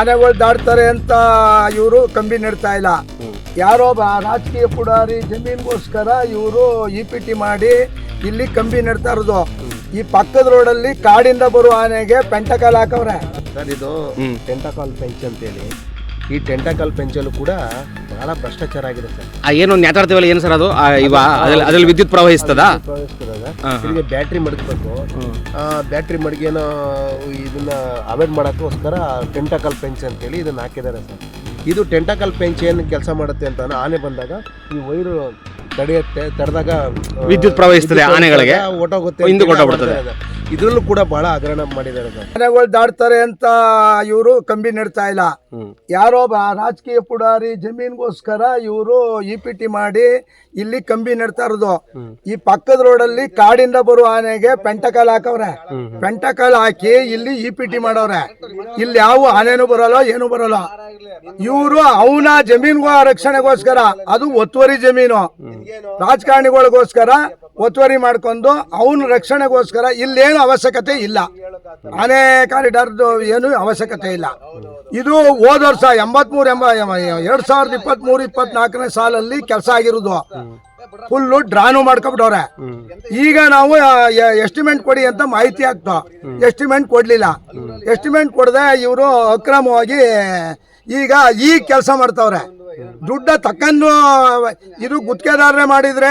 ಆನೆಗಳು ದಾಡ್ತಾರೆ ಅಂತ ಇವರು ಕಂಬಿ ನೆಡ್ತಾ ಇಲ್ಲ. ಯಾರೋ ಒಬ್ಬ ರಾಜಕೀಯ ಪುಡಾರಿ ಜಮೀನ್ಗೋಸ್ಕರ ಇವರು ಇ ಪಿ ಟಿ ಮಾಡಿ ಇಲ್ಲಿ ಕಂಬಿ ನೆಡ್ತಾ ಇರೋದು. ಈ ಪಕ್ಕದ ರೋಡಲ್ಲಿ ಕಾಡಿಂದ ಬರುವ ಆನೆಗೆ ಪೆಂಟಕಾಲ್ ಹಾಕವ್ರೆ. ಸರ್ ಇದು. ಟೆಂಟಕಾಲ್ ಪೆಂಚ್ ಅಂತೇಳಿ. ಈ ಟೆಂಟಕಾಲ್ ಪೆಂಚಲ್ಲೂ ಕೂಡ ಬಹಳ ಭ್ರಷ್ಟಾಚಾರ ಆಗಿರುತ್ತೆ ಸರ್ ಆ ಏನು ನೇತಾಡ್ತೀವಲ್ಲ ಏನು ಸರ್ ಅದು ಆ, ಇವ ಅದ್ರಲ್ಲಿ ಅದ್ರಲ್ಲಿ ವಿದ್ಯುತ್ ಪ್ರವಹಿಸ್ತದ. ಹಾ, ಹಾ. ಬ್ಯಾಟ್ರಿ ಮಡಗಬೇಕು ಬ್ಯಾಟ್ರಿ ಮಡಗೇನೋ ಇದನ್ನ ಅವಾಯ್ಡ್ ಮಾಡೋಕ್ಕೋಸ್ಕರ ಟೆಂಟಕಲ್ ಪೆಂಚ್ ಅಂತೇಳಿ ಇದನ್ನ ಹಾಕಿದ್ದಾರೆ ಸರ್ ಇದು ಟೆಂಟಕಲ್ ಪೆಂಚ್ ಏನು ಕೆಲಸ ಮಾಡುತ್ತೆ ಅಂತ ಆನೆ ಬಂದಾಗ ಈ ವೈರು ತಡೆಯುತ್ತೆ ತಡೆದಾಗ ಆ, ವಿದ್ಯುತ್ ಪ್ರವಹಿಸ್ತದೆ ಆನೆಗಳಿಗೆ. ಹೊರ್ಟೋಗುತ್ತೆ ಹಿಂದಕ್ಕೆ ಹೊರ್ಟೋಗ್ಬಿಡ್ತದೆ. ಇದ್ರಲ್ಲೂ ಕೂಡ ಬಹಳ ಹಗರಣ ಮಾಡಿದ್ದಾರೆ ಮನೆಗಳು ದಾಡ್ತಾರೆ ಅಂತ ಇವರು ಕಂಬಿ ನೆಡ್ತಾ ಇಲ್ಲ. ಯಾರೋ ರಾಜಕೀಯ ಪುಡಾರಿ ಜಮೀನ್ಗೋಸ್ಕರ ಇವರು ಇ ಪಿ ಟಿ ಮಾಡಿ ಇಲ್ಲಿ ಕಂಬಿ ನೆಡ್ತಾ ಇರೋದು. ಈ ಪಕ್ಕದ ರೋಡಲ್ಲಿ ಕಾಡಿಂದ ಬರುವ ಆನೆಗೆ ಪೆಂಟಕಲ್ ಹಾಕವ್ರೆ. ಪೆಂಟಕಾಲ್ ಹಾಕಿ ಇಲ್ಲಿ ಇ ಪಿ ಟಿ ಮಾಡವ್ರೆ ಇಲ್ಲಿ ಯಾವ ಆನೆನು ಬರಲ್ಲ ಏನು ಬರಲ್ಲ. ಇವರು ಅವನ ಜಮೀನ್ಗೋ ರಕ್ಷಣೆಗೋಸ್ಕರ ಅದು ಒತ್ತುವರಿ ಜಮೀನು. ರಾಜಕಾರಣಿಗಳಿಗೋಸ್ಕರ ಒತ್ತುವರಿ ಮಾಡ್ಕೊಂಡು ಅವನ ರಕ್ಷಣೆಗೋಸ್ಕರ ಇಲ್ಲೇನು ಅವಶ್ಯಕತೆ ಇಲ್ಲ. ಆನೆ ಕಾರಿಡಾರ್ದು ಏನು ಅವಶ್ಯಕತೆ ಇಲ್ಲ. ಇದು ಹೋದ ವರ್ಷ ಎಂಬತ್ಮೂರು ಎಂಬ, ಎರಡು ಸಾವಿರದ ಇಪ್ಪತ್ಮೂರು, ಇಪ್ಪತ್ನಾಲ್ಕನೇ ಸಾಲಲ್ಲಿ ಕೆಲಸ ಆಗಿರೋದು. ಫುಲ್ಲು ಡ್ರಾನು ಮಾಡ್ಕೊಬಿಟ್ಟವ್ರೆ. ಈಗ ನಾವು ಎಸ್ಟಿಮೇಟ್ ಕೊಡಿ ಅಂತ ಮಾಹಿತಿ ಆಗ್ತು. ಎಸ್ಟಿಮೇಟ್ ಕೊಡಲಿಲ್ಲ. ಎಸ್ಟಿಮೇಟ್ ಕೊಡದೆ ಇವರು ಅಕ್ರಮವಾಗಿ ಈಗ ಈ ಕೆಲಸ ಮಾಡ್ತಾವ್ರೆ. ದುಡ್ಡ ತಕ್ಕಂದು ಇದು ಗುತ್ತಿಗೆದಾರನೇ ಮಾಡಿದ್ರೆ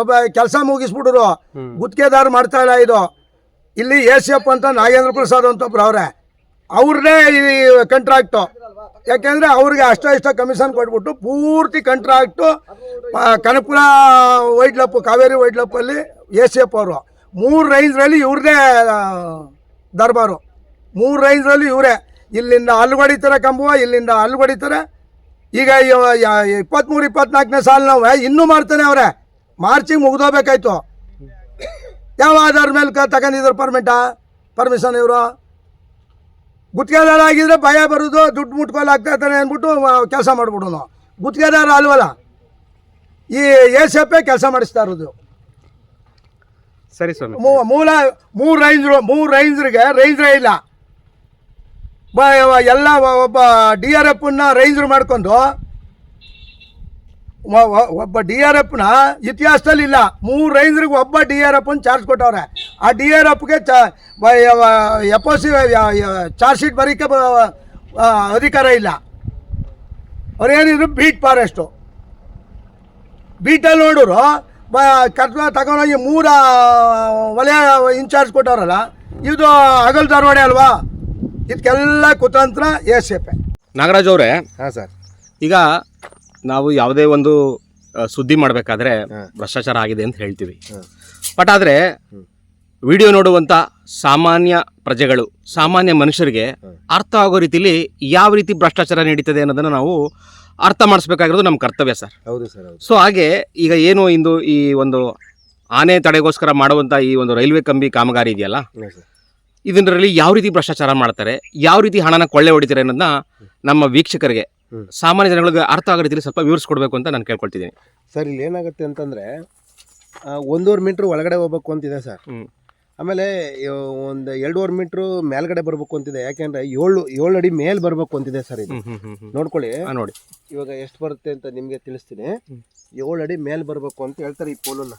ಒಬ್ಬ ಕೆಲಸ ಮುಗಿಸ್ಬಿಟ್ರು ಗುತ್ತಿಗೆದಾರ ಮಾಡ್ತಾ ಇಲ್ಲ ಇದು. ಇಲ್ಲಿ ಎ ಸಿ ಎಫ್ ಅಂತ ನಾಗೇಂದ್ರ ಪ್ರಸಾದ್ ಅಂತ ಒಬ್ರು ಅವ್ರೆ. ಅವ್ರನ್ನೇ ಈ ಕಂಟ್ರಾಕ್ಟು ಯಾಕೆಂದ್ರೆ ಅವ್ರಿಗೆ ಅಷ್ಟ ಇಷ್ಟ ಕಮಿಷನ್ ಕೊಟ್ಬಿಟ್ಟು ಪೂರ್ತಿ ಕಂಟ್ರಾಕ್ಟು ಕನಕಪುರ ವೈಡ್ಲಪ್ಪು ಕಾವೇರಿ ವೈಡ್ಲಪ್ಪಲ್ಲಿ ಎ ಸಿ ಎಪ್ ಅವರು. ಮೂರು ರೇಂಜ್ರಲ್ಲಿ ಇವ್ರದೇ ದರ್ಬಾರು. ಮೂರು ರೇಂಜ್ರಲ್ಲಿ ಇವರೇ. ಇಲ್ಲಿಂದ ಅಲ್ಲಿ ಹೊಡಿತಾರೆ ಕಂಬುವ ಇಲ್ಲಿಂದ ಅಲ್ಲಿ ಹೊಡಿತಾರೆ ಈಗ ಇಪ್ಪತ್ತ್ಮೂರು ಇಪ್ಪತ್ನಾಲ್ಕನೇ ಸಾಲ ನಾವು ಇನ್ನೂ ಮಾಡ್ತಾನೆ ಅವರೇ. ಮಾರ್ಚಿಗೆ ಮುಗ್ದೋಗ್ಬೇಕಾಯ್ತು. ಯಾವ ಆಧಾರ ಮೇಲೆ ಕ ತಗೊಂಡಿದ್ರು ಪರ್ಮಿಟಾ ಪರ್ಮಿಷನ್ ಇವರು? ಗುತ್ತಿಗೆದಾರ ಆಗಿದ್ರೆ ಭಯ ಬರೋದು ದುಡ್ಡು ಮುಟ್ಕೊಲ್ ಆಗ್ತಾ ಇರ್ತಾನೆ ಅಂದ್ಬಿಟ್ಟು ಕೆಲಸ ಮಾಡ್ಬಿಡೋನು. ಗುತ್ತಿಗೆದಾರ ಅಲ್ವಲ್ಲ ಈ ಎಸ್ ಎಫ್ ಎಫ್ ಕೆಲಸ ಮಾಡಿಸ್ತಾ ಇರೋದು. ಸರಿ ಸ್ವಾಮಿ. ಮೂ- ಮೂಲ ಮೂರು ರೈಂಜ್ರು ಮೂರು ರೈಂಜ್ರಿಗೆ ರೈಂಜ್ರೇ ಇಲ್ಲ. ಎಲ್ಲ ಒಬ್ಬ ಡಿ ಆರ್ ಎಫ್ನ ರೈಂಜ್ರು ಮಾಡ್ಕೊಂಡು ಒಬ್ಬ ಡಿ ಆರ್ ಎಫ್ನ ಇತಿಹಾಸದಲ್ಲಿ ಇಲ್ಲ. ಮೂರು ರೈಂಜ್ರಿಗೆ ಒಬ್ಬ ಡಿ ಆರ್ ಎಫ್ನ ಚಾರ್ಜ್ ಕೊಟ್ಟವ್ರೆ. ಆ ಡಿ ಆರ್ ಎಫ್ಗೆ ಚ ಎಫ್ ಸಿ ಚಾರ್ಜ್ ಶೀಟ್ ಬರೀಕೆ ಅಧಿಕಾರ ಇಲ್ಲ. ಅವ್ರೇನಿದ್ರು ಬೀಟ್ ಫಾರೆಸ್ಟು. ಬೀಟಲ್ಲಿ ನೋಡೋರು, ಬ ಕರ್ತ ತಗೊಂಡೋಗಿ ಮೂರ ವಲಯ ಇನ್ಚಾರ್ಜ್ ಕೊಟ್ಟವ್ರಲ್ಲ, ಇದು ಹಗಲ್ ಧಾರವಾಡ ಅಲ್ವಾ? ಇದಕ್ಕೆಲ್ಲ ಕುತಂತ್ರ ಎ ನಾಗರಾಜ್ ಅವರೇ ಹಾಂ ಸರ್. ಈಗ ನಾವು ಯಾವುದೇ ಒಂದು ಆ, ಸುದ್ದಿ ಮಾಡಬೇಕಾದ್ರೆ ಭ್ರಷ್ಟಾಚಾರ ಆಗಿದೆ ಅಂತ ಹೇಳ್ತೀವಿ. ಬಟ್ ಆದರೆ ವಿಡಿಯೋ ನೋಡುವಂಥ ಸಾಮಾನ್ಯ ಪ್ರಜೆಗಳು ಸಾಮಾನ್ಯ ಮನುಷ್ಯರಿಗೆ ಅರ್ಥ ಆಗೋ ರೀತಿಲಿ ಯಾವ ರೀತಿ ಭ್ರಷ್ಟಾಚಾರ ನಡೀತದೆ ಅನ್ನೋದನ್ನು ನಾವು ಅರ್ಥ ಮಾಡಿಸ್ಬೇಕಾಗಿರೋದು ನಮ್ಮ ಕರ್ತವ್ಯ ಸರ್. ಹೌದು ಸರ್ ಹೌದು. ಸೊ ಹಾಗೆ ಈಗ ಏನು ಇಂದು ಈ ಒಂದು ಆನೆ ತಡೆಗೋಸ್ಕರ ಮಾಡುವಂಥ ಈ ಒಂದು ರೈಲ್ವೆ ಕಂಬಿ ಕಾಮಗಾರಿ ಇದೆಯಲ್ಲ? ಸರ್. ಇದರಲ್ಲಿ ಯಾವ ರೀತಿ ಭ್ರಷ್ಟಾಚಾರ ಮಾಡ್ತಾರೆ ಯಾವ ರೀತಿ ಹಣನ ಕೊಳ್ಳೆ ಹೊಡಿತಾರೆ ಅನ್ನೋದನ್ನ ನಮ್ಮ ವೀಕ್ಷಕರಿಗೆ ಸಾಮಾನ್ಯ ಜನಗಳಿಗೆ ಅರ್ಥ ಆಗೋ ರೀತಿಯಲ್ಲಿ ಸ್ವಲ್ಪ ವಿವರಿಸ್ಕೊಡ್ಬೇಕು ಅಂತ ನಾನು ಕೇಳ್ಕೊಳ್ತಿದ್ದೀನಿ. ಸರ್ ಇಲ್ಲಿ ಏನಾಗುತ್ತೆ ಅಂತಂದರೆ ಒಂದೂವರೆ ಮೀಟ್ರ್ ಒಳಗಡೆ ಹೋಗ್ಬೇಕು ಅಂತಿದೆ ಸರ್. ಆಮೇಲೆ ಒಂದು ಎರಡೂವರೆ ಮೀಟ್ರು ಮೇಲ್ಗಡೆ ಬರಬೇಕು ಅಂತಿದೆ. ಯಾಕೆಂದ್ರೆ ಏಳು ಏಳು ಅಡಿ ಮೇಲ್ ಬರಬೇಕು ಅಂತಿದೆ ಸರ್ ಇದು. ನೋಡ್ಕೊಳ್ಳಿ. ನೋಡಿ. ಇವಾಗ ಎಷ್ಟು ಬರುತ್ತೆ ಅಂತ ನಿಮಗೆ ತಿಳಿಸ್ತೀನಿ. ಏಳು ಅಡಿ ಮೇಲ್ ಬರಬೇಕು ಅಂತ ಹೇಳ್ತಾರೆ ಈ ಪೋಲನ್ನ.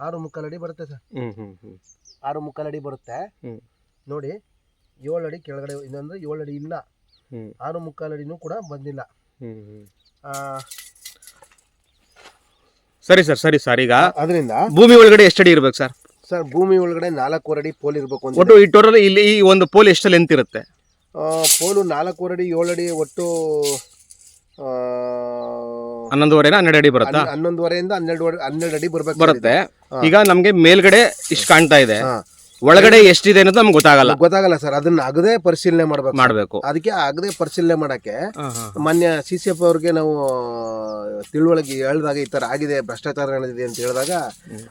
ಆರು ಮುಕ್ಕಾಲು ಅಡಿ ಬರುತ್ತೆ ಸರ್. ಹ್ಞೂ ಹ್ಞೂ ಹ್ಞೂ ಆರು ಮುಕ್ಕಾಲು ಅಡಿ ಬರುತ್ತೆ. ಹ್ಞೂ ನೋಡಿ ಏಳು ಅಡಿ ಕೆಳಗಡೆ ಇನ್ನೊಂದು ಏಳು ಅಡಿ ಇಲ್ಲ. ಹ್ಞೂ ಆರು ಮುಕ್ಕಾಲು ಅಡಿನೂ ಕೂಡ ಬಂದಿಲ್ಲ. ಹ್ಞೂ ಆ, ಸರಿ ಸರ್ ಸರಿ ಸರ್. ಈಗ ಅದರಿಂದ ಭೂಮಿ ಒಳಗಡೆ ಎಷ್ಟು ಅಡಿ ಇರ್ಬೇಕು ಸರ್? ಸರ್ ಭೂಮಿ ಒಳಗಡೆ ನಾಲ್ಕೂವರೆ ಅಡಿ ಪೋಲ್ ಇರಬೇಕು ಅಂತ ಒಟ್ಟು ಈ ಟೋಟಲ್ ಇಲ್ಲಿ ಈ ಒಂದು ಪೋಲ್ ಎಷ್ಟು ಲೆಂತ್ ಇರುತ್ತೆ? ಪೋಲು ನಾಲ್ಕೂವರೆ ಅಡಿ ಏಳು ಅಡಿ ಒಟ್ಟು ಆ, ಹನ್ನೊಂದುವರೆನ ಹನ್ನೆರಡು ಅಡಿ ಬರುತ್ತಾ? ಹನ್ನ- ಹನ್ನೊಂದುವರೆಯಿಂದ ಹನ್ನೆರಡು ಹನ್ನೆರಡು ಅಡಿ ಬರ್ಬೇಕು ಬರುತ್ತೆ. ಈಗ ನಮ್ಗೆ ಮೇಲ್ಗಡೆ ಇಷ್ಟು ಕಾಣ್ತಾ ಇದೆ. ಒಳಗಡೆ ಎಷ್ಟಿದೆ ಅನ್ನೋದು ನಮ್ಗೆ ಗೊತ್ತಾಗಲ್ಲ. ಗೊತ್ತಾಗಲ್ಲ ಸರ್. ಅದನ್ನ ಅಗದೇ ಪರಿಶೀಲನೆ ಮಾಡ್ಬೇಕು. ಮಾಡಬೇಕು. ಅದಕ್ಕೆ ಅಗದೇ ಪರಿಶೀಲನೆ ಮಾಡಕ್ಕೆ ಮಾನ್ಯ ಸಿ ಸಿ ಎಫ್ ಅವ್ರಿಗೆ ನಾವು ತಿಳುವಳಿಕೆ ಹೇಳಿದಾಗ ಈ ತರ ಆಗಿದೆ ಭ್ರಷ್ಟಾಚಾರ ನಡೆದಿದೆ ಅಂತ ಹೇಳಿದಾಗ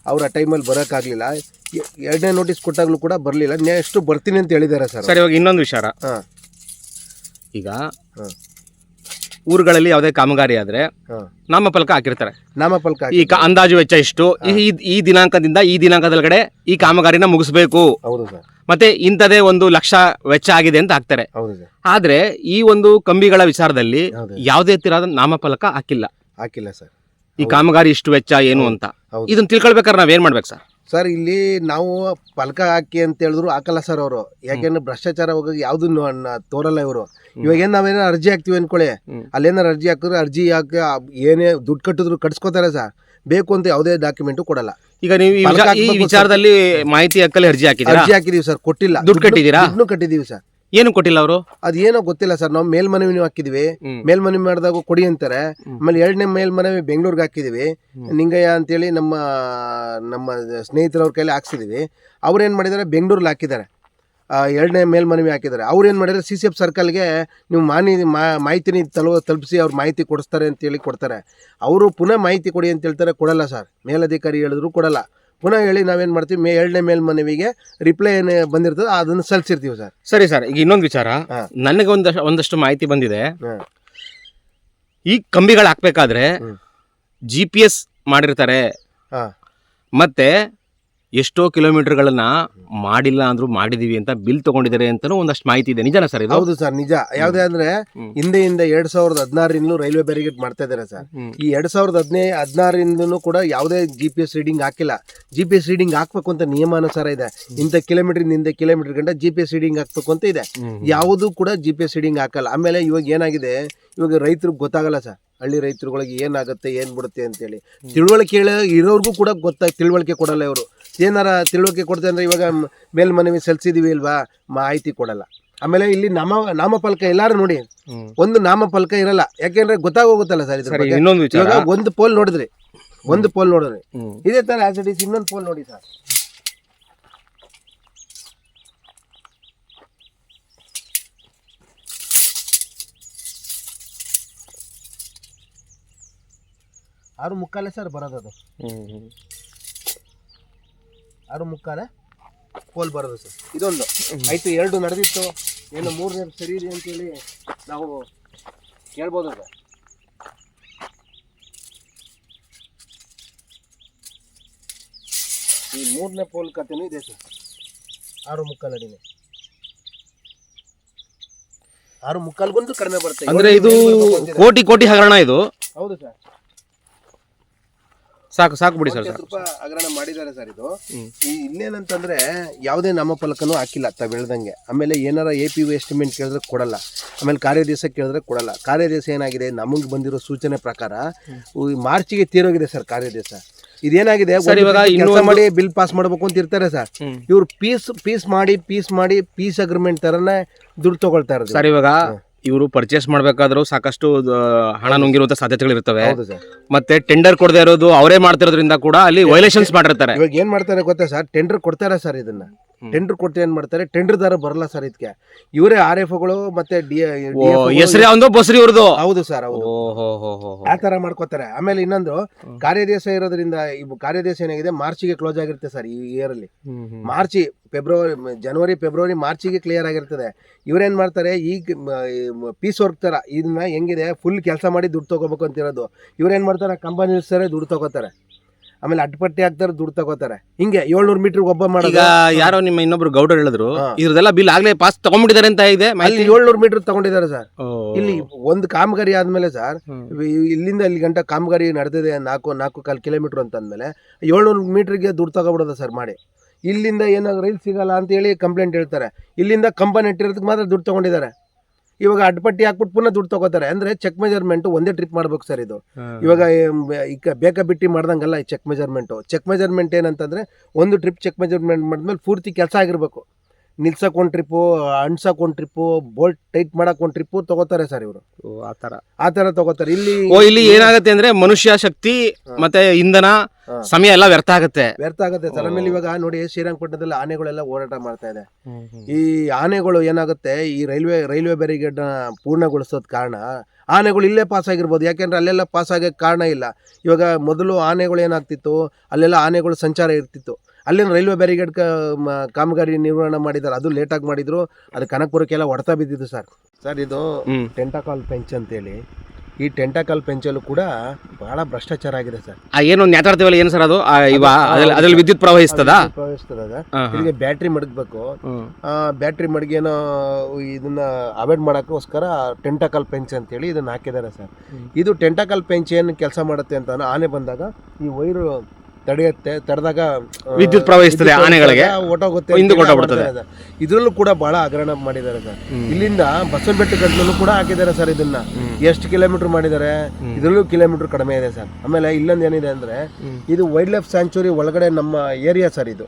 ಅವ್ರ ಟೈಮಲ್ಲಿ ಬರೋಕ್ಕಾಗಲಿಲ್ಲ. ಎರಡನೇ ನೋಟಿಸ್ ಕೊಟ್ಟಾಗ್ಲೂ ಕೂಡ ಬರಲಿಲ್ಲ. ನೆಕ್ಸ್ಟ್ ಬರ್ತೀನಿ ಅಂತ ಹೇಳಿದ್ದಾರೆ ಸರ್. ಸರಿ ಇವಾಗ ಇನ್ನೊಂದು ವಿಚಾರ. ಹಾಂ. ಈಗ ಹಾಂ. ಊರುಗಳಲ್ಲಿ ಯಾವುದೇ ಕಾಮಗಾರಿ ಆದ್ರೆ. ನಾಮಫಲಕ ಹಾಕಿರ್ತಾರೆ. ನಾಮಫಲಕ ಈ ಕ- ಅಂದಾಜು ವೆಚ್ಚ ಇಷ್ಟು. ಈ- ಈ ದಿನಾಂಕದಿಂದ ಈ ದಿನಾಂಕದೊಳಗಡೆ ಈ ಕಾಮಗಾರಿನ ಮುಗಿಸ್ಬೇಕು. ಹೌದು ಸರ್. ಮತ್ತೆ ಇಂಥದೇ ಒಂದು ಲಕ್ಷ ವೆಚ್ಚ ಆಗಿದೆ ಅಂತ ಹಾಕ್ತಾರೆ. ಹೌದು ಸರ್. ಆದ್ರೆ ಈ ಒಂದು ಕಂಬಿಗಳ ವಿಚಾರದಲ್ಲಿ ಹೌದು. ಯಾವುದೇ ತರಹದ ನಾಮಫಲಕ ಹಾಕಿಲ್ಲ. ಹಾಕಿಲ್ಲ ಸರ್. ಈ ಕಾಮಗಾರಿ ಇಷ್ಟು ವೆಚ್ಚ ಏನು ಅಂತ. ಹೌದು. ಇದನ್ನ ತಿಳ್ಕೊಳ್ಬೇಕಾದ್ರೆ ನಾವೇನ್ ಮಾಡ್ಬೇಕು ಸರ್? ಸರ್ ಇಲ್ಲಿ ನಾವು ಫಲಕ ಹಾಕಿ ಅಂತ ಹೇಳಿದ್ರು ಹಾಕಲ್ಲ ಸರ್ ಅವರು. ಯಾಕೆಂದ್ರೆ ಭ್ರಷ್ಟಾಚಾರ ಹೋಗಿ ಯಾವ್ದು ತೋರಲ್ಲ ಇವರು. ಇವಾಗ ಏನ್ ನಾವೇನೋ ಅರ್ಜಿ ಹಾಕ್ತಿವಿ ಅನ್ಕೊಳ್ಳಿ. ಅಲ್ಲೇನ ಅಲ್ಲೇನಾರು ಅರ್ಜಿ ಹಾಕಿದ್ರೆ ಅರ್ಜಿ ಹಾಕಿ ಏನೇ ದುಡ್ಡು ಕಟ್ಟಿದ್ರು ಕಟ್ಸ್ಕೊತಾರೆ ಸರ್. ಬೇಕು ಅಂತ ಯಾವುದೇ ಡಾಕ್ಯುಮೆಂಟು ಕೊಡಲ್ಲ. ಈಗ ನೀವು ಈ ವಿಚಾರ- ಈ ವಿಚಾರದಲ್ಲಿ ಮಾಹಿತಿ ಹಕ್ಕಲ್ಲಿ ಅರ್ಜಿ ಹಾಕಿದ್ರೆ ಅರ್ಜಿ ಹಾಕಿದೀವಿ ಸರ್ ಕೊಟ್ಟಿಲ್ಲ. ದುಡ್ಡು ಕಟ್ಟಿದ್ದೀರಾ? ದುಡ್ಡು ಕಟ್ಟಿದೀವಿ ಸರ್. ಏನು ಕೊಟ್ಟಿಲ್ಲ ಅವರು? ಅದೇನೋ ಗೊತ್ತಿಲ್ಲ ಸರ್ ನಾವು ಮೇಲ್ಮನವಿ ಹಾಕಿದ್ವಿ. ಮೇಲ್ಮನವಿ ಮಾಡಿದಾಗ ಕೊಡಿ ಅಂತಾರೆ. ಆಮೇಲೆ ಎರಡನೇ ಮೇಲ್ಮನವಿ ಬೆಂಗಳೂರಿಗೆ ಹಾಕಿದೀವಿ. ನಿಂಗಯ್ಯ ಅಂತೇಳಿ ನಮ್ಮ ನಮ್ಮ ಸ್ನೇಹಿತರವ್ರ ಕೈಲಿ ಹಾಕ್ಸಿದೀವಿ. ಅವ್ರು ಏನು ಮಾಡಿದ್ದಾರೆ ಬೆಂಗಳೂರಲ್ಲಿ ಹಾಕಿದ್ದಾರೆ ಎರಡನೇ ಮೇಲ್ಮನವಿ ಹಾಕಿದ್ದಾರೆ. ಅವ್ರು ಏನು ಮಾಡಿದ್ದಾರೆ ಸಿ ಸಿ ಎಫ್ ಸರ್ಕಲ್ಗೆ ನೀವು ಮಾನಿ ಮಾ- ತಲು ತಲುವ ತಲುಪಿಸಿ ಅವ್ರು ಮಾಹಿತಿ ಕೊಡಿಸ್ತಾರೆ ಅಂತೇಳಿ ಕೊಡ್ತಾರೆ. ಅವರು ಪುನಃ ಮಾಹಿತಿ ಕೊಡಿ ಅಂತ ಹೇಳ್ತಾರೆ ಕೊಡಲ್ಲ ಸರ್. ಮೇಲಧಿಕಾರಿ ಹೇಳಿದ್ರು ಕೊಡಲ್ಲ. ಪುನಃ ಹೇಳಿ ನಾವೇನು ಮಾಡ್ತೀವಿ ಮೇ ಎರಡನೇ ಮೇಲ್ಮನವಿಗೆ ರಿಪ್ಲೈ ಏನು ಬಂದಿರ್ತದೆ ಅದನ್ನು ಸಲ್ಲಿಸಿರ್ತೀವಿ ಸರ್. ಸರಿ ಸರ್ ಈಗ ಇನ್ನೊಂದು ವಿಚಾರ. ನನಗೆ ಒಂದಷ್ಟು ಒಂದಷ್ಟು ಮಾಹಿತಿ ಬಂದಿದೆ. ಈ ಕಂಬಿಗಳು ಹಾಕ್ಬೇಕಾದ್ರೆ. ಜಿ ಪಿ ಎಸ್ ಮಾಡಿರ್ತಾರೆ. ಹಾಂ. ಮತ್ತೆ ಎಷ್ಟೋ ಕಿಲೋಮೀಟರ್ಗಳನ್ನ ಮಾಡಿಲ್ಲ ಅಂದ್ರೂ ಮಾಡಿದೀವಿ ಅಂತ ಬಿಲ್ ತಗೊಂಡಿದ್ದಾರೆ ಅಂತಾನೂ ಒಂದಷ್ಟು ಮಾಹಿತಿ ಇದೆ. ನಿಜನಾ ಸರ್ ಇದು? ಹೌದು ಸರ್ ನಿಜ. ಯಾವ್ದೇ ಅಂದ್ರೆ. ಹಿಂದೆ ಹಿಂದೆ ಎರಡ್ ಸಾವಿರದ ಹದಿನಾರರಿಂದಲೂ ರೈಲ್ವೆ ಬ್ಯಾರಿಗೇಡ್ ಮಾಡ್ತಾ ಇದ್ದಾರೆ ಸರ್. ಈ ಎರಡ್ ಸಾವಿರದ ಹದಿನೈ ಹದಿನಾರರಿಂದನೂ ಕೂಡ ಯಾವುದೇ ಜಿ ಪಿ ಎಸ್ ರೀಡಿಂಗ್ ಹಾಕಿಲ್ಲ. ಜಿ ಪಿ ಎಸ್ ರೀಡಿಂಗ್ ಹಾಕ್ಬೇಕು ಅಂತ ನಿಯಮಾನುಸಾರ ಇದೆ. ಇಂಥ ಕಿಲೋಮೀಟರ್ ಇಂದ ಕಿಲೋಮೀಟರ್ ಗಂಟ ಜಿ ಪಿ ಎಸ್ ರೀಡಿಂಗ್ ಹಾಕ್ಬೇಕು ಅಂತ ಇದೆ. ಯಾವುದು ಕೂಡ ಜಿ ಪಿ ಎಸ್ ರೀಡಿಂಗ್ ಹಾಕಲ್ಲ. ಆಮೇಲೆ ಇವಾಗ ಏನಾಗಿದೆ? ಇವಾಗ ರೈತರಿಗೆ ಗೊತ್ತಾಗಲ್ಲ ಸರ್. ಹಳ್ಳಿ ರೈತರುಗಳಿಗೆ ಏನಾಗುತ್ತೆ ಏನ್ ಬಿಡುತ್ತೆ ಅಂತೇಳಿ. ತಿಳುವಳಿಕೆ ಇರೋರ್ಗೂ ಕೂಡ ಗೊತ್ತಾಗ ತಿಳುವಳಿಕೆ ಕೊಡಲ್ಲ ಇವರು. ಏನಾರ ತಿಳುವಳಿಕೆ ಕೊಡ್ತೇವೆ ಅಂದ್ರೆ ಇವಾಗ ಮೇಲ್ಮನವಿ ಸಲ್ಸಿದೀವಿ ಇಲ್ವಾ ಮಾಹಿತಿ ಕೊಡಲ್ಲ. ಆಮೇಲೆ ಇಲ್ಲಿ ನಾಮ ನಾಮಫಲಕ ಎಲ್ಲಾರು ನೋಡಿ. ಒಂದು ನಾಮಫಲಕ ಇರಲ್ಲ. ಯಾಕೆಂದ್ರೆ ಗೊತ್ತಾಗೋಗುತ್ತಲ್ಲ ಸರ್ ಇದ್ರ ಸರಿ ಬಗ್ಗೆ? ಇನ್ನೊಂದು ವಿಚಾರ. ಇವಾಗ ಒಂದು ಪೋಲ್ ನೋಡಿದ್ರಿ. ಒಂದು ಪೋಲ್ ನೋಡಿದ್ರಿ. ಇದೇ ತರ ಆಸ್ ಇಟ್ ಇಸ್ ಇನ್ನೊಂದು ಪೋಲ್ ನೋಡಿ ಸರ್. ಆರು ಮುಕ್ಕಾಲೆ ಸರ್ ಬರೋದು ಅದು. ಹ್ಮ್. ಆರು ಮುಕ್ಕಾಲೆ ಕೋಲ್ ಬರೋದು ಸರ್. ಇದೊಂದು. ಆಯ್ತು ಎರಡು ನಡೆದಿತ್ತು. ಏನು ಮೂರನೇ ಸರಿ ಇದೆ ಅಂತೇಳಿ ನಾವು ಹೇಳ್ಬೋದು ಸರ್. ಈ ಮೂರನೇ ಪೋಲ್ ಕಥೆನೂ ಇದೆ ಸರ್. ಆರು ಮುಕ್ಕಾಲು ಅಡಿನೇ ಆರು ಮುಕ್ಕಾಲ್ಗೊಂದು ಕಡಿಮೆ ಬರುತ್ತೆ. ಅಂದ್ರೆ ಇದು. ಕೋಟಿ ಕೋಟಿ ಹಗರಣ ಇದು. ಹೌದು ಸರ್. ಸಾಕು ಸಾಕು ಬಿಡಿ ಸರ್ ಕೋಟ್ಯಾಂತರ ಸ್ವಲ್ಪ ಮಾಡಿದ್ದಾರೆ ಸರ್ ಇದು. ಈ ಇನ್ನೇನಂತಂದ್ರೆ ಯಾವುದೇ ನಾಮಫಲಕನೂ ಹಾಕಿಲ್ಲ ತಾವು ಹೇಳ್ದಂಗೆ ಆಮೇಲೆ ಏನಾರ ಎ ಪಿ ಎಸ್ಟಿಮೇಟ್ ಕೇಳಿದ್ರೆ ಕೊಡಲ್ಲ. ಆಮೇಲೆ ಕಾರ್ಯದೇಶ ಕೇಳಿದ್ರೆ ಕೊಡಲ್ಲ. ಕಾರ್ಯದೇಶ ಏನಾಗಿದೆ? ನಮಗೆ ಬಂದಿರೋ ಸೂಚನೆ ಪ್ರಕಾರ ಈ ಮಾರ್ಚಿಗೆ ತೀರೋಗಿದೆ ಸರ್ ಕಾರ್ಯದೇಶ. ಇದೇನಾಗಿದೆ? ಸರ್, ಇವಾಗ ಕೆಲಸ ಇನ್ನೊಂದು- ಮಾಡಿ ಬಿಲ್ ಪಾಸ್ ಮಾಡ್ಬೇಕು ಅಂತ ಇರ್ತಾರೆ ಸರ್. ಇವ್ರು ಪೀಸ್ ಪೀಸ್ ಮಾಡಿ ಪೀಸ್ ಮಾಡಿ ಪೀಸ್ ಅಗ್ರಿಮೆಂಟ್ ತರನೇ ದುಡ್ಡು ತಗೊಳ್ತಾ ಇರೋದು. ಸರ್ ಇವಾಗ ಇವರು ಪರ್ಚೇಸ್ ಮಾಡ್ಬೇಕಾದ್ರೂ ಸಾಕಷ್ಟು ಹಣ ನುಂಗಿರುವಂತ ಸಾಧ್ಯತೆಗಳು ಇರ್ತವೆ ಹೌದು ಸರ್. ಮತ್ತೆ ಟೆಂಡರ್ ಕೊಡದೆ ಇರೋದು ಅವರೇ ಮಾಡ್ತಿರೋದ್ರಿಂದ ಕೂಡ ಅಲ್ಲಿ ವೈಲೇಷನ್ಸ್ ಮಾಡಿರ್ತಾರೆ. ಇವಾಗ ಏನ್ ಮಾಡ್ತಾರೆ ಗೊತ್ತಾ ಸರ್? ಟೆಂಡರ್ ಕೊಡ್ತಾರ ಸರ್ ಇದನ್ನ? ಟೆಂಡರ್ ಕೊಟ್ಟು ಏನ್ ಮಾಡ್ತಾರೆ? ಟೆಂಡರ್ ದಾರ ಬರಲ್ಲ ಸರ್ ಇದಕ್ಕೆ ಇವರೇ ಆರ್ ಎಫ್ಗಳು ಮತ್ತೆ ಡಿ ಹೆಸರೇ ಒಂದು ಬಸ್ರಿ ಇವ್ರದ್ದು ಹೌದು ಸರ್ ಹೌದು. ಆ ತರ ಮಾಡ್ಕೋತಾರೆ. ಆಮೇಲೆ ಇನ್ನೊಂದು ಕಾರ್ಯದೇಶ ಇರೋದ್ರಿಂದ ಈ ಕಾರ್ಯದೇಶ ಏನಾಗಿದೆ ಮಾರ್ಚಿಗೆ ಕ್ಲೋಸ್ ಆಗಿರುತ್ತೆ ಸರ್ ಈ ಇಯರ್ ಅಲ್ಲಿ. ಮಾರ್ಚಿ ಫೆಬ್ರವರಿ ಜನವರಿ ಫೆಬ್ರವರಿ ಮಾರ್ಚಿಗೆ ಕ್ಲಿಯರ್ ಆಗಿರ್ತದೆ. ಇವ್ರೇನ್ ಮಾಡ್ತಾರೆ ಈಗ ಪೀಸ್ ವರ್ಕ್ ತರ ಇದನ್ನ ಹೆಂಗಿದೆ ಫುಲ್ ಕೆಲಸ ಮಾಡಿ ದುಡ್ಡು ತಗೋಬೇಕು ಅಂತಿರೋದು. ಇವ್ರೇನ್ ಮಾಡ್ತಾರೆ ಕಂಪನಿ ದುಡ್ಡು ತಗೋತಾರೆ. ಆಮೇಲೆ ಅಡ್ಪಟ್ಟಿ ಹಾಕ್ತಾರೆ ದುಡ್ಡು ತಗೋತಾರೆ. ಹಿಂಗೆ ಏಳ್ನೂರು ಮೀಟರ್ ಒಬ್ಬ ಈಗ ಮಾಡೋದು ಯಾರೋ ನಿಮ್ಮ ಇನ್ನೊಬ್ರು ಗೌಡರು ಹೇಳಿದ್ರು ಹಾ. ಇವ್ರದೆಲ್ಲ ಬಿಲ್ ಆಗ್ಲೇ ಪಾಸ್ ತಗೊಂಡ್ಬಿಟ್ಟಿದ್ದಾರೆ ಅಂತ ಇದೆ ಅಲ್ಲಿ ಮಾಹಿತಿ? ಏಳ್ನೂರು ಮೀಟರ್ ತಗೊಂಡಿದ್ದಾರೆ ಸರ್. ಓ. ಇಲ್ಲಿ ಒಂದು ಕಾಮಗಾರಿ ಆದ್ಮೇಲೆ ಸರ್ ಹ್ಮ್. ಇಲ್ಲಿಂದ ಇಲ್ಲಿ ಗಂಟ ಕಾಮಗಾರಿ ನಡೆದಿದೆ ನಾಲ್ಕು ನಾಲ್ಕು ಕಾಲು ಕಿಲೋಮೀಟರ್ ಅಂತ ಅಂದಮೇಲೆ ಏಳ್ನೂರು ಮೀಟರ್ಗೆ ದುಡ್ಡು ತಗೊಬಿಡೋದು ಸರ್ ಮಾಡಿ. ಇಲ್ಲಿಂದ ಏನಾದ್ರು ರೈಲ್ ಸಿಗಲ್ಲ ಅಂತ ಹೇಳಿ ಕಂಪ್ಲೇಂಟ್ ಹೇಳ್ತಾರೆ. ಇಲ್ಲಿಂದ ಕಂಬ ನೆಟ್ಟಿರೋದಕ್ಕೆ ಮಾತ್ರ ದುಡ್ಡು ತಗೊಂಡಿದ್ದಾರೆ. ಇವಾಗ ಅಡ್ಪಟ್ಟಿ ಹಾಕ್ಬಿಟ್ಟು ಪುನಃ ದುಡ್ಡು ತಗೋತಾರೆ. ಅಂದ್ರೆ ಚೆಕ್ ಮೆಜರ್ಮೆಂಟ್ ಒಂದೇ ಟ್ರಿಪ್ ಮಾಡ್ಬೇಕು ಸರ್ ಇದು. ಇವಾಗ ಈಗ ಬೇಕಾ ಬಿಟ್ಟಿ ಮಾಡ್ದಂಗಲ್ಲ ಈ ಚೆಕ್ ಮೆಜರ್ಮೆಂಟು ಚೆಕ್ ಮೆಜರ್ಮೆಂಟ್ ಏನಂತಂದ್ರೆ ಒಂದು ಟ್ರಿಪ್ ಚೆಕ್ ಮೆಜರ್ಮೆಂಟ್ ಮಾಡಿದ್ಮೇಲೆ ಪೂರ್ತಿ ಕೆಲಸ ಆಗಿರ್ಬೇಕು. ನಿಲ್ಸಕ್ ಒಂದು ಟ್ರಿಪ್ಪು ಅಣ್ಸಕ್ ಒಂದು ಟ್ರಿಪ್ಪು ಬೋಲ್ಟ್ ಟೈಟ್ ಮಾಡಕ್ ಒಂದು ಟ್ರಿಪ್ಪು ತಗೋತಾರೆ ಸರ್ ಇವರು. ಓ, ಆ ತರ. ಆ ತರ ತಗೋತಾರೆ. ಇಲ್ಲಿ ಓ ಇಲ್ಲಿ ಏನಾಗುತ್ತೆ ಅಂದ್ರೆ ಮನುಷ್ಯ ಶಕ್ತಿ ಮತ್ತೆ ಇಂಧನ ಸಮಯ ಎಲ್ಲ ವ್ಯರ್ಥ ಆಗುತ್ತೆ. ವ್ಯರ್ಥ ಆಗುತ್ತೆ ಸರ್ ಆಮೇಲೆ ಇವಾಗ ನೋಡಿ ಶ್ರೀರಂಗಪಟ್ಟಣದಲ್ಲಿ ಆನೆಗಳೆಲ್ಲ ಹೋರಾಟ ಮಾಡ್ತಾ ಇದೆ. ಈ ಆನೆಗಳು ಏನಾಗುತ್ತೆ ಈ ರೈಲ್ವೆ ರೈಲ್ವೆ ಬ್ಯಾರಿಗೇಡ್ ಪೂರ್ಣಗೊಳಿಸೋದ್ ಕಾರಣ ಆನೆಗಳು ಇಲ್ಲೇ ಪಾಸ್ ಆಗಿರ್ಬೋದು. ಯಾಕೆಂದ್ರೆ ಅಲ್ಲೆಲ್ಲ ಪಾಸ್ ಆಗಕ್ಕೆ ಕಾರಣ ಇಲ್ಲ. ಇವಾಗ ಮೊದಲು ಆನೆಗಳು ಏನಾಗ್ತಿತ್ತು ಅಲ್ಲೆಲ್ಲ ಆನೆಗಳು ಸಂಚಾರ ಇರ್ತಿತ್ತು. ಅಲ್ಲಿನ ರೈಲ್ವೆ ಬ್ಯಾರಿಗೇಡ್ ಕಾಮಗಾರಿ ನಿರ್ವಹಣೆ ಮಾಡಿದ್ದಾರೆ. ಅದು ಲೇಟಾಗಿ ಮಾಡಿದ್ರು. ಅದು ಕನಕಪುರಕ್ಕೆಲ್ಲ ಹೊಡೆತ ಬಿದ್ದಿದ್ದು ಸರ್. ಸರ್ ಇದು ಟೆಂಟಾಕಾಲ್ ಪೆಂಚ್ ಅಂತೇಳಿ. ಈ ಟೆಂಟಾಕಾಲ್ ಪೆಂಚಲ್ಲೂ ಕೂಡ ಬಹಳ ಭ್ರಷ್ಟಾಚಾರ ಆಗಿದೆ ಸರ್. ಆ ಏನು ನ್ಯಾತಾಡ್ತೀವಲ್ಲ ಏನು ಸರ್ ಅದು? ಅದ್ರಲ್ಲಿ ವಿದ್ಯುತ್ ಪ್ರವಹಿಸ್ತದ? ಪ್ರವಹಿಸ್ತದ ಇಲ್ಲಿಗೆ ಬ್ಯಾಟ್ರಿ ಮಡಗಬೇಕು. ಬ್ಯಾಟ್ರಿ ಮಡಗೇನೋ ಇದನ್ನ ಅವಾಯ್ಡ್ ಮಾಡೋಕ್ಕೋಸ್ಕರ ಟೆಂಟಾಕಾಲ್ ಪೆಂಚ್ ಅಂತೇಳಿ ಇದನ್ನ ಹಾಕಿದ್ದಾರೆ ಸರ್. ಇದು ಟೆಂಟಾಕಾಲ್ ಪೆಂಚ್ ಏನು ಕೆಲಸ ಮಾಡುತ್ತೆ ಅಂತ ಆನೆ ಬಂದಾಗ ಈ ವೈರು ತಡೆಯುತ್ತೆ ತಡೆದಾಗ ವಿದ್ಯುತ್ ಪ್ರವಹಿಸ್ತದೆ ಆನೆಗಳಿಗೆ. ಒಟ್ಟೋಗುತ್ತೆ ಹಿಂದೆ ಕೊಟ್ಟೋಗ್ಬಿಡ್ತದೆ. ಇದ್ರಲ್ಲೂ ಕೂಡ ಬಹಳ ಹಗರಣ ಮಾಡಿದ್ದಾರೆ ಸರ್. ಇಲ್ಲಿಂದ ಬಸವನಬೆಟ್ಟ ಗಂಟ್ಲೂ ಕೂಡ ಹಾಕಿದ್ದಾರೆ ಸರ್ ಇದನ್ನ. ಎಷ್ಟು ಕಿಲೋಮೀಟರ್ ಮಾಡಿದ್ದಾರೆ ಇದ್ರಲ್ಲೂ ಕಿಲೋಮೀಟರ್ ಕಡಿಮೆ ಇದೆ ಸರ್. ಆಮೇಲೆ ಇಲ್ಲೊಂದು ಏನಿದೆ ಅಂದ್ರೆ ಇದು ವೈಲ್ಡ್ ಲೈಫ್ ಸ್ಯಾಂಚುರಿ ಒಳಗಡೆ ನಮ್ಮ ಏರಿಯಾ ಸರ್ ಇದು.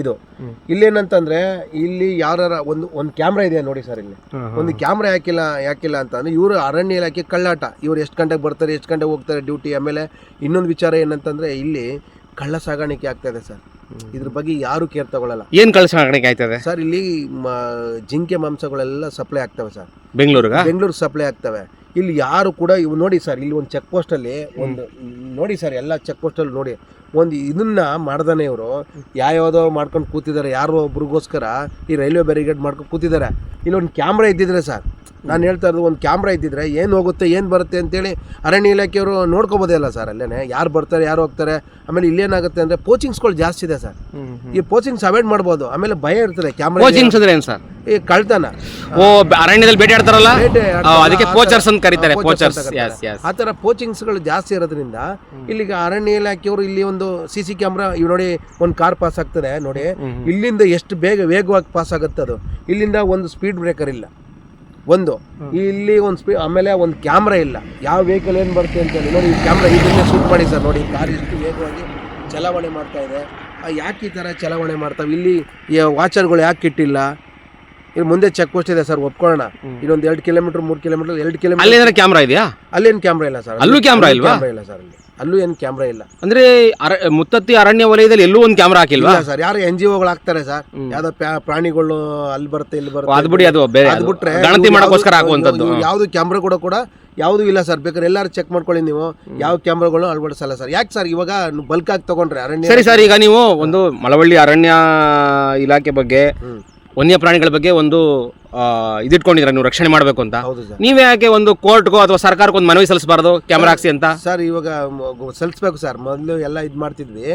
ಇದು. ಇಲ್ಲೇನಂತಂದ್ರೆ ಇಲ್ಲಿ ಯಾರ ಒಂದು ಒಂದು ಕ್ಯಾಮ್ರಾ ಇದೆ ನೋಡಿ ಸರ್ ಇಲ್ಲಿ. ಒಂದು ಕ್ಯಾಮ್ರಾ ಯಾಕಿಲ್ಲ ಯಾಕಿಲ್ಲ ಅಂತ ಅಂದ್ರೆ ಇವರು ಅರಣ್ಯ ಇಲಾಖೆ ಕಳ್ಳಾಟ. ಇವ್ರು ಎಷ್ಟು ಗಂಟೆಗೆ ಬರ್ತಾರೆ ಎಷ್ಟು ಗಂಟೆಗೆ ಹೋಗ್ತಾರೆ ಡ್ಯೂಟಿ ಆಮೇಲೆ ಇನ್ನೊಂದು ವಿಚಾರ ಏನಂತಂದ್ರೆ ಇಲ್ಲಿ ಕಳ್ಳ ಸಾಗಾಣಿಕೆ ಆಗ್ತಾ ಇದೆ ಸರ್. ಇದ್ರ ಬಗ್ಗೆ ಯಾರು ಕೇರ್ ತಗೊಳ್ಳಲ್ಲ ಏನ್ ಕಳ್ಳ ಸಾಗಾಣಿಕೆ ಆಯ್ತದೆ? ಸರ್ ಇಲ್ಲಿ ಮ- ಜಿಂಕೆ ಮಾಂಸಗಳೆಲ್ಲ ಸಪ್ಲೈ ಆಗ್ತವೆ ಸರ್. ಬೆಂಗಳೂರಿಗ? ಬೆಂಗಳೂರು ಸಪ್ಲೈ ಆಗ್ತವೆ. ಇಲ್ಲಿ ಯಾರು ಕೂಡ ಇವು ನೋಡಿ ಸರ್ ಇಲ್ಲಿ ಒಂದು ಚೆಕ್ ಪೋಸ್ಟ್ ಅಲ್ಲಿ ಒಂದು ನೋಡಿ ಸರ್ ಎಲ್ಲ ಚೆಕ್ ಪೋಸ್ಟ್ ಅಲ್ಲಿ ನೋಡಿ. ಒಂದು ಇದನ್ನ ಮಾಡ್ದಾನೆ ಇವರು. ಯಾವ್ಯಾವುದೋ ಮಾಡ್ಕೊಂಡು ಕೂತಿದ್ದಾರೆ ಯಾರೋ ಒಬ್ರಿಗೋಸ್ಕರ ಈ ರೈಲ್ವೆ ಬ್ಯಾರಿಗೇಡ್ ಮಾಡ್ಕೊಂಡು ಕೂತಿದ್ದಾರೆ ಇಲ್ಲೊಂದು ಕ್ಯಾಮ್ರಾ ಇದ್ದಿದ್ರೆ ಸರ್ ನಾನು ಹೇಳ್ತಾ ಇರೋದು ಒಂದು ಕ್ಯಾಮ್ರಾ ಇದ್ದಿದ್ರೆ ಏನು ಹೋಗುತ್ತೆ ಏನು ಬರುತ್ತೆ ಅಂತೇಳಿ ಅರಣ್ಯ ಇಲಾಖೆಯವರು ನೋಡ್ಕೋಬೋದೇ ಅಲ್ಲ ಸರ್ ಅಲ್ಲೇ ಯಾರು ಬರ್ತಾರೆ ಯಾರು ಹೋಗ್ತಾರೆ ಆಮೇಲೆ ಇಲ್ಲೇನಾಗುತ್ತೆ ಅಂದರೆ ಕೋಚಿಂಗ್ಸ್ಗಳು ಜಾಸ್ತಿ ಇದೆ ಸರ್. ಈ ಕೋಚಿಂಗ್ಸ್ ಅವಾಯ್ಡ್ ಮಾಡ್ಬೋದು. ಆಮೇಲೆ ಭಯ ಇರ್ತದೆ ಕ್ಯಾಮ್ರಾ ಕೋಚಿಂಗ್ಸ್ ಅಂದ್ರೆ ಏನು ಸರ್? ಈ ಕಳ್ತಾನ ಓ ಅರಣ್ಯದಲ್ಲಿ ಬೇಟೆ ಆಡ್ತಾರಲ್ಲ? ಅದಕ್ಕೆ ಪೋಚರ್ಸ್ ಕೋಚರ್ಸ್ ಅಂತ ಕರೀತಾರೆ ಆ, ಕೋಚರ್ಸ್ ಆ ಥರ ಕೋಚಿಂಗ್ಸ್ಗಳು ಜಾಸ್ತಿ ಇರೋದ್ರಿಂದ ಇಲ್ಲಿಗೆ ಅರಣ್ಯ ಇಲಾಖೆಯವರು ಇಲ್ಲಿ ಒಂದು ಸಿ ಸಿ ಕ್ಯಾಮ್ರಾ ಇವ್ ನೋಡಿ ಒಂದು ಕಾರ್ ಪಾಸ್ ಆಗ್ತದೆ ನೋಡಿ. ಇಲ್ಲಿಂದ ಎಷ್ಟು ಬೇಗ ವೇಗವಾಗಿ ಪಾಸ್ ಆಗುತ್ತೆ ಅದು. ಇಲ್ಲಿಂದ ಒಂದು ಸ್ಪೀಡ್ ಬ್ರೇಕರ್ ಇಲ್ಲ. ಒಂದು. ಇಲ್ಲಿ ಒಂದು ಸ್ಪೀಡ್ ಆಮೇಲೆ ಒಂದು ಕ್ಯಾಮ್ರಾ ಇಲ್ಲ. ಯಾವ ವೆಹಿಕಲ್ ಏನು ಬರುತ್ತೆ ಅಂತೇಳಿ ನೋಡಿ ಈ ಕ್ಯಾಮ್ರಾ ಇದನ್ನೇ ಶೂಟ್ ಮಾಡಿ ಸರ್ ನೋಡಿ. ಕಾರ್ ಎಷ್ಟು ವೇಗವಾಗಿ ಚಲಾವಣೆ ಮಾಡ್ತಾ ಇದೆ. ಯಾಕೆ ಈ ಥರ ಚಲಾವಣೆ ಮಾಡ್ತಾವೆ? ಇಲ್ಲಿ ವಾಚರ್ಗಳು ಯಾಕೆ ಇಟ್ಟಿಲ್ಲ? ಇಲ್ಲಿ ಮುಂದೆ ಚೆಕ್ ಪೋಸ್ಟ್ ಇದೆ ಸರ್ ಒಪ್ಕೊಳ್ಳೋಣ. ಇನ್ನೊಂದು ಎರಡು ಕಿಲೋಮೀಟರ್ ಮೂರು ಕಿಲೋಮೀಟರ್ ಎರಡು ಕಿಲೋಮೀಟರ್ ಕ್ಯಾಮ್ರಾ ಇದೆಯಾ? ಅಲ್ಲೇನು ಕ್ಯಾಮ್ರಾ ಇಲ್ಲ ಸರ್. ಅಲ್ಲೂ ಕ್ಯಾಮ್ರಾ ಇಲ್ವಾ? ಕ್ಯಾಮ್ರಾ ಇಲ್ಲ ಸರ್ ಅಲ್ಲಿ. ಅಲ್ಲೂ ಏನು ಕ್ಯಾಮ್ರಾ ಇಲ್ಲ. ಅಂದ್ರೆ ಅರ ಮುತ್ತತ್ತಿ ಅರಣ್ಯ ವಲಯದಲ್ಲಿ ಎಲ್ಲೂ ಒಂದು ಕ್ಯಾಮ್ರಾ ಹಾಕಿಲ್ವಾ? ಇಲ್ಲ ಸರ್ ಯಾರು ಎನ್ ಜಿ ಒಗಳು ಹಾಕ್ತಾರೆ ಸರ್. ಯಾವ್ದೋ ಪ್ಯಾ- ಪ್ರಾಣಿಗಳು ಅಲ್ಲಿ ಬರುತ್ತೆ ಇಲ್ಲಿ ಬರುತ್ತೆ. ಅದು ಬಿಡಿ ಅದು ಬೇರೆ ಅದು ಬಿಟ್ರೆ ಗಣತಿ ಮಾಡೋಕ್ಕೋಸ್ಕರ ಯಾವ್ದು- ಹಾಕುವಂಥದ್ದು. ಯಾವ್ದು ಕ್ಯಾಮ್ರಾ ಕೂಡ ಕೂಡ ಯಾವುದು ಇಲ್ಲ ಸರ್. ಬೇಕಾದ್ರೆ ಎಲ್ಲರೂ ಚೆಕ್ ಮಾಡ್ಕೊಳ್ಳಿ ನೀವು. ಯಾವ ಕ್ಯಾಮ್ರಾಗಳು ಅಳವಡಿಸಲ್ಲ ಸರ್. ಯಾಕೆ ಸರ್ ಇವಾಗ ಬಲ್ಕ್ ಆಗಿ ತಗೊಂಡ್ರೆ ಅರಣ್ಯ ಸರಿ ಸರ್ ಈಗ ನೀವು ಒಂದು ಮಳವಳ್ಳಿ ಅರಣ್ಯ ಇಲಾಖೆ ಬಗ್ಗೆ. ವನ್ಯ ಪ್ರಾಣಿಗಳ ಬಗ್ಗೆ ಒಂದು ಇದಿಟ್ಕೊಂಡಿದ್ರೆ ನೀವು ರಕ್ಷಣೆ ಮಾಡಬೇಕು ಅಂತ. ಹೌದು ಸರ್. ನೀವೇ ಯಾಕೆ ಒಂದು ಕೋರ್ಟ್ಗೋ ಅಥವಾ ಸರ್ಕಾರಕ್ಕೆ ಒಂದು ಮನವಿ ಸಲ್ಲಿಸಬಾರ್ದು? ಕ್ಯಾಮ್ರಾ ಹಾಕ್ಸಿ ಅಂತ. ಸರ್ ಇವಾಗ ಮ- ಸಲ್ಲಿಸ್ಬೇಕು ಸರ್. ಮೊದಲು ಎಲ್ಲ ಇದು ಮಾಡ್ತಿದ್ವಿ.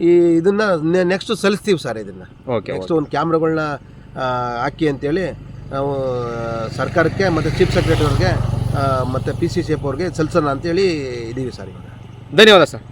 ಈ ಇದನ್ನ ನೆಕ್ಸ್ಟ್ ಸಲ್ಲಿಸ್ತೀವಿ ಸರ್ ಇದನ್ನ. ಓಕೆ ನೆಕ್ಸ್ಟ್ ಒಂದು ಕ್ಯಾಮ್ರಾಗಳನ್ನ ಹಾಕಿ ಅಂತೇಳಿ ನಾವು ಆ, ಸರ್ಕಾರಕ್ಕೆ ಮತ್ತು ಚೀಫ್ ಸೆಕ್ರೆಟರಿ ಅವ್ರಿಗೆ ಮತ್ತು ಪಿ ಸಿ ಸಿ ಎಫ್ ಅವ್ರಿಗೆ ಸಲ್ಲಿಸೋಣ ಅಂತೇಳಿ ಇದ್ದೀವಿ ಸರ್ ಇವಾಗ. ಧನ್ಯವಾದ ಸರ್.